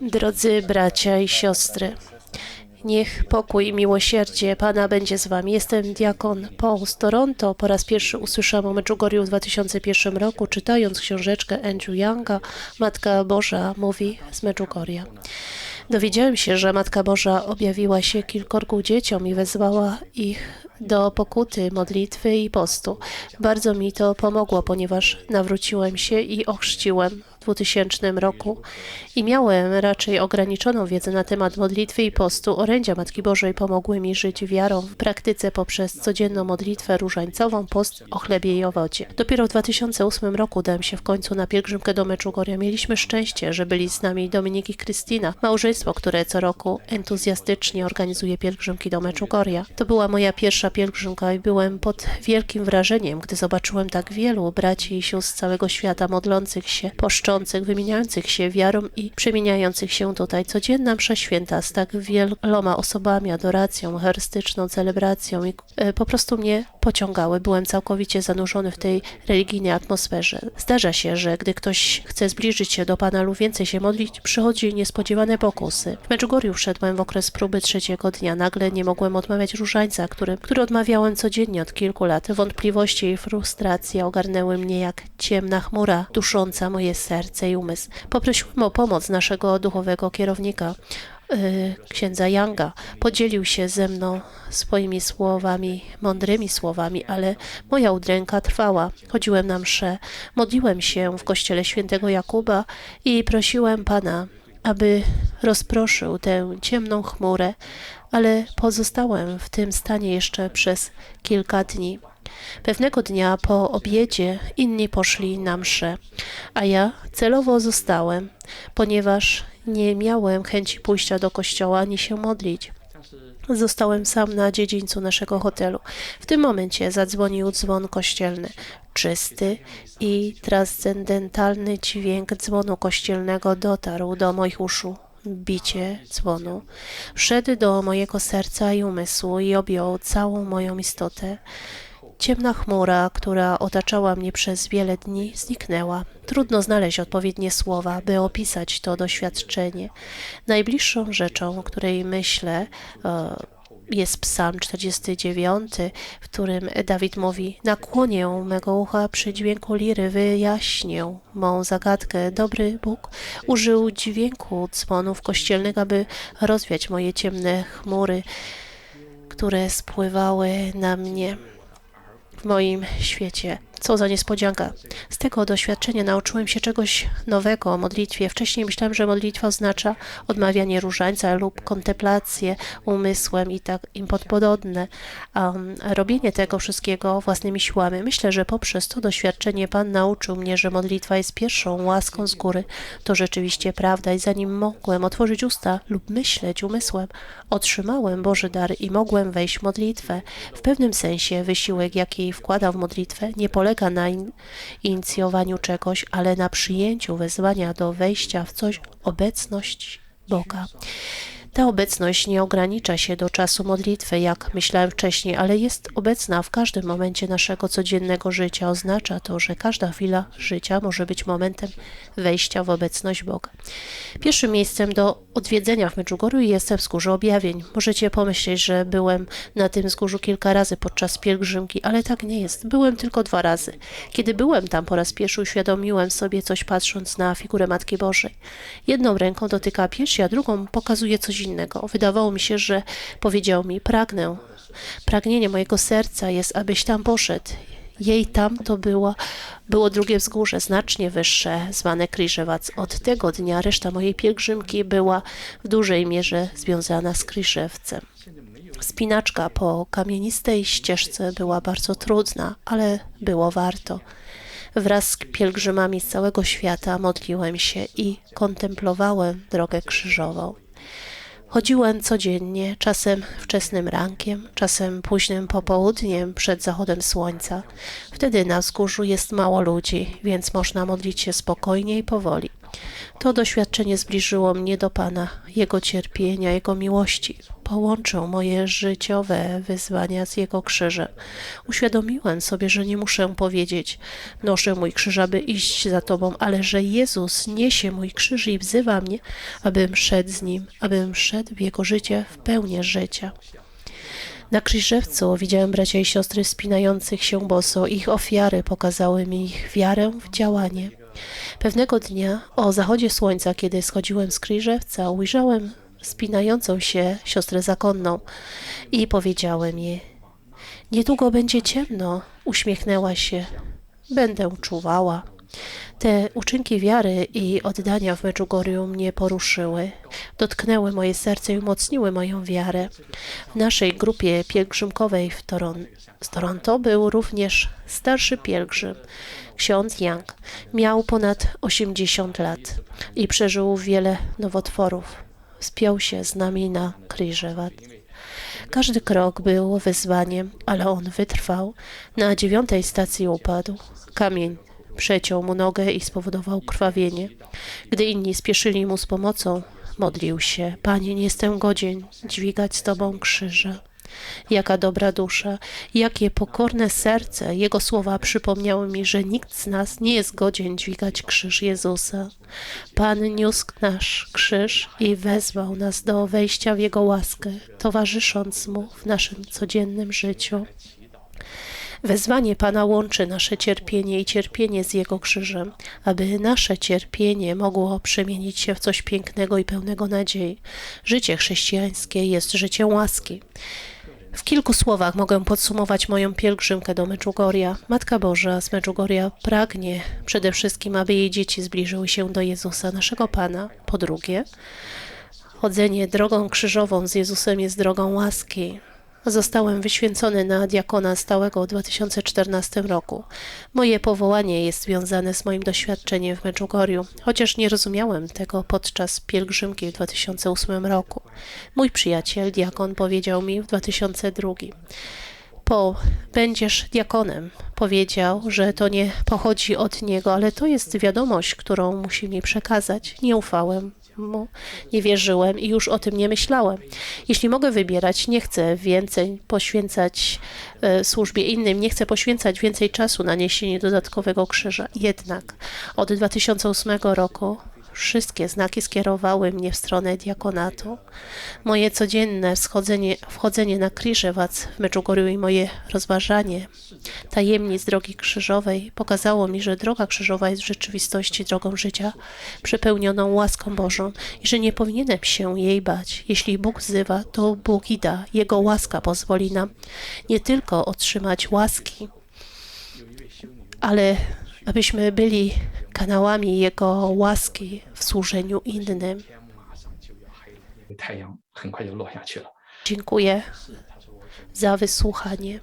Drodzy bracia i siostry, Niech pokój i miłosierdzie Pana będzie z Wami. Jestem diakon Paul z Toronto. Po raz pierwszy usłyszałam o Medjugorju w 2001 roku, czytając książeczkę Andrew Younga Matka Boża mówi z Medjugorja. Dowiedziałem się, że Matka Boża objawiła się kilkorgu dzieciom i wezwała ich do pokuty, modlitwy i postu. Bardzo mi to pomogło, ponieważ nawróciłem się i ochrzciłem 2000 roku i miałem raczej ograniczoną wiedzę na temat modlitwy i postu. Orędzia Matki Bożej pomogły mi żyć wiarą w praktyce poprzez codzienną modlitwę różańcową, post o chlebie i owocie. Dopiero w 2008 roku udałem się w końcu na pielgrzymkę do Meczugoria. Mieliśmy szczęście, że byli z nami Dominik i Krystyna, małżeństwo, które co roku entuzjastycznie organizuje pielgrzymki do Meczugoria. To była moja pierwsza pielgrzymka i byłem pod wielkim wrażeniem, gdy zobaczyłem tak wielu braci i sióstr z całego świata modlących się, wymieniających się wiarą i przemieniających się tutaj. Codzienna msza święta z tak wieloma osobami, adoracją, eucharystyczną celebracją i e, po prostu mnie pociągały. Byłem całkowicie zanurzony w tej religijnej atmosferze. Zdarza się, że gdy ktoś chce zbliżyć się do Pana lub więcej się modlić, przychodzi niespodziewane pokusy. W Medjugorju wszedłem w okres próby trzeciego dnia. Nagle nie mogłem odmawiać różańca, który, który odmawiałem codziennie od kilku lat. Wątpliwości i frustracja ogarnęły mnie jak ciemna chmura, dusząca moje serce i umysł. Poprosiłem o pomoc naszego duchowego kierownika, y, księdza Younga. Podzielił się ze mną swoimi słowami, mądrymi słowami, ale moja udręka trwała. Chodziłem na mszę, modliłem się w kościele świętego Jakuba i prosiłem Pana, aby rozproszył tę ciemną chmurę, ale pozostałem w tym stanie jeszcze przez kilka dni. Pewnego dnia po obiedzie inni poszli na mszę, a ja celowo zostałem, ponieważ nie miałem chęci pójścia do kościoła ani się modlić. Zostałem sam na dziedzińcu naszego hotelu. W tym momencie zadzwonił dzwon kościelny. Czysty i transcendentalny dźwięk dzwonu kościelnego dotarł do moich uszu. Bicie dzwonu wszedł do mojego serca i umysłu i objął całą moją istotę. Ciemna chmura, która otaczała mnie przez wiele dni, zniknęła. Trudno znaleźć odpowiednie słowa, by opisać to doświadczenie. Najbliższą rzeczą, o której myślę, e, jest Psalm 49, w którym Dawid mówi: Nakłonię mego ucha przy dźwięku liry, wyjaśnię mą zagadkę. Dobry Bóg użył dźwięku dzwonów kościelnych, aby rozwiać moje ciemne chmury, które spływały na mnie w moim świecie. Co za niespodzianka. Z tego doświadczenia nauczyłem się czegoś nowego o modlitwie. Wcześniej myślałem, że modlitwa oznacza odmawianie różańca lub kontemplację umysłem i tak im podobne. Um, robienie tego wszystkiego własnymi siłami. Myślę, że poprzez to doświadczenie Pan nauczył mnie, że modlitwa jest pierwszą łaską z góry. To rzeczywiście prawda i zanim mogłem otworzyć usta lub myśleć umysłem, otrzymałem Boży dar i mogłem wejść w modlitwę. W pewnym sensie wysiłek, jaki wkładam w modlitwę, nie polega na in inicjowaniu czegoś, ale na przyjęciu wezwania do wejścia w coś obecność Boga. Ta obecność nie ogranicza się do czasu modlitwy, jak myślałem wcześniej, ale jest obecna w każdym momencie naszego codziennego życia. Oznacza to, że każda chwila życia może być momentem wejścia w obecność Boga. Pierwszym miejscem do odwiedzenia w Medjugorju jest wzgórze objawień. Możecie pomyśleć, że byłem na tym wzgórzu kilka razy podczas pielgrzymki, ale tak nie jest. Byłem tylko dwa razy. Kiedy byłem tam po raz pierwszy, uświadomiłem sobie coś patrząc na figurę Matki Bożej. Jedną ręką dotyka piersi, a drugą pokazuje coś innego. Wydawało mi się, że powiedział mi, pragnę. Pragnienie mojego serca jest, abyś tam poszedł. Jej tam to było, było drugie wzgórze, znacznie wyższe, zwane Kriżewac. Od tego dnia reszta mojej pielgrzymki była w dużej mierze związana z Kriżewcem. Spinaczka po kamienistej ścieżce była bardzo trudna, ale było warto. Wraz z pielgrzymami z całego świata modliłem się i kontemplowałem drogę krzyżową. Chodziłem codziennie, czasem wczesnym rankiem, czasem późnym popołudniem przed zachodem słońca. Wtedy na wzgórzu jest mało ludzi, więc można modlić się spokojnie i powoli. To doświadczenie zbliżyło mnie do Pana, Jego cierpienia, Jego miłości. Połączył moje życiowe wyzwania z Jego krzyżem. Uświadomiłem sobie, że nie muszę powiedzieć, noszę mój krzyż, aby iść za Tobą, ale że Jezus niesie mój krzyż i wzywa mnie, abym szedł z Nim, abym szedł w Jego życie w pełni życia. Na Krzyżewcu widziałem bracia i siostry wspinających się boso. Ich ofiary pokazały mi ich wiarę w działanie. Pewnego dnia o zachodzie słońca, kiedy schodziłem z Krzyżewca, ujrzałem wspinającą się siostrę zakonną i powiedziałem jej: Niedługo będzie ciemno. Uśmiechnęła się. Będę czuwała. Te uczynki wiary i oddania w Medjugorju mnie poruszyły. Dotknęły moje serce i umocniły moją wiarę. W naszej grupie pielgrzymkowej w Toron z Toronto był również starszy pielgrzym, ksiądz Young. Miał ponad 80 lat i przeżył wiele nowotworów. Spiął się z nami na Krzyżewat. Każdy krok był wyzwaniem, ale on wytrwał. Na dziewiątej stacji upadł. Kamień przeciął mu nogę i spowodował krwawienie. Gdy inni spieszyli mu z pomocą, modlił się: Panie, nie jestem godzien dźwigać z Tobą krzyża. Jaka dobra dusza, jakie pokorne serce. Jego słowa przypomniały mi, że nikt z nas nie jest godzien dźwigać krzyż Jezusa. Pan niósł nasz krzyż i wezwał nas do wejścia w Jego łaskę, towarzysząc Mu w naszym codziennym życiu. Wezwanie Pana łączy nasze cierpienie i cierpienie z Jego krzyżem, aby nasze cierpienie mogło przemienić się w coś pięknego i pełnego nadziei. Życie chrześcijańskie jest życiem łaski. W kilku słowach mogę podsumować moją pielgrzymkę do Meczugoria. Matka Boża z Meczugoria pragnie przede wszystkim, aby jej dzieci zbliżyły się do Jezusa, naszego Pana. Po drugie, chodzenie drogą krzyżową z Jezusem jest drogą łaski. Zostałem wyświęcony na diakona stałego w 2014 roku. Moje powołanie jest związane z moim doświadczeniem w Medjugorju, chociaż nie rozumiałem tego podczas pielgrzymki w 2008 roku. Mój przyjaciel, diakon, powiedział mi w 2002 po będziesz diakonem. Powiedział, że to nie pochodzi od niego, ale to jest wiadomość, którą musi mi przekazać. Nie ufałem mu, nie wierzyłem i już o tym nie myślałem. Jeśli mogę wybierać, nie chcę więcej poświęcać e, służbie innym, nie chcę poświęcać więcej czasu na niesienie dodatkowego krzyża. Jednak od 2008 roku wszystkie znaki skierowały mnie w stronę diakonatu. Moje codzienne schodzenie, wchodzenie na Krzyżewac w Meczugorju i moje rozważanie tajemnic drogi krzyżowej pokazało mi, że droga krzyżowa jest w rzeczywistości drogą życia przepełnioną łaską Bożą i że nie powinienem się jej bać. Jeśli Bóg wzywa, to Bóg i da. Jego łaska pozwoli nam nie tylko otrzymać łaski, ale abyśmy byli kanałami Jego łaski w służeniu innym. Dziękuję za wysłuchanie.